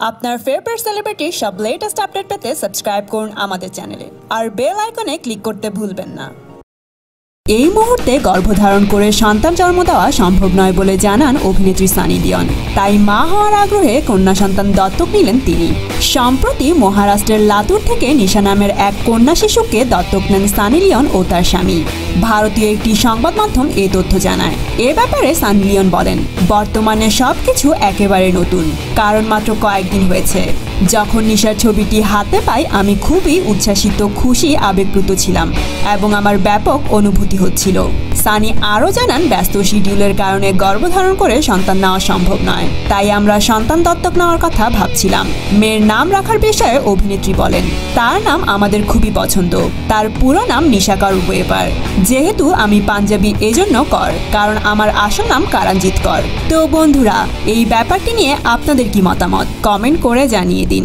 আপনার ফেভারিট সেলিব্রিটির সব latest update পেতে সাবস্ক্রাইব করুন আমাদের চ্যানেলে আর বেল আইকনে ক্লিক করতে ভুলবেন না। এই মুহূর্তে গর্ভধারণ করে সন্তান জন্ম দেওয়া সম্ভব নয় বলে জানান অভিনেত্রী সানি লিওন তাই মা হওয়ার আগ্রহে কন্যা সন্তান দত্তক নিলেন তিনি। সম্প্রতি মহারাষ্ট্রের লাতুর থেকে নিশা নামের এক কন্যা শিশুকে দত্তক নেন সানি লিওন ও তার স্বামী। ভারতীয় একটি সংবাদ মাধ্যম এ তথ্য জানায়। এ ব্যাপারে সানি লিওন বলেন, বর্তমানে সবকিছু একেবারে নতুন, কারণ মাত্র কয়েকদিন হয়েছে। যখন নিশার ছবিটি হাতে পাই, আমি খুবই উচ্ছ্বাসিত, খুশি, আবেগপ্রুত ছিলাম এবং আমার ব্যাপক অনুভূতি হচ্ছিল। সানি আরও জানান, ব্যস্ত শিডিউলের কারণে গর্ভধারণ করে সন্তান নেওয়া সম্ভব নয়, তাই আমরা সন্তান দত্তক নেওয়ার কথা ভাবছিলাম। মেয়ের নাম রাখার বিষয়ে অভিনেত্রী বলেন, তার নাম আমাদের খুবই পছন্দ, তার পুরো নাম নিশাকর ওয়েবার যেহেতু আমি পাঞ্জাবি এজন্য কর, কারণ আমার আসল নাম কারাঞ্জিত কর। তো বন্ধুরা, এই ব্যাপারটি নিয়ে আপনাদের কি মতামত? কমেন্ট করে জানিয়ে দিন।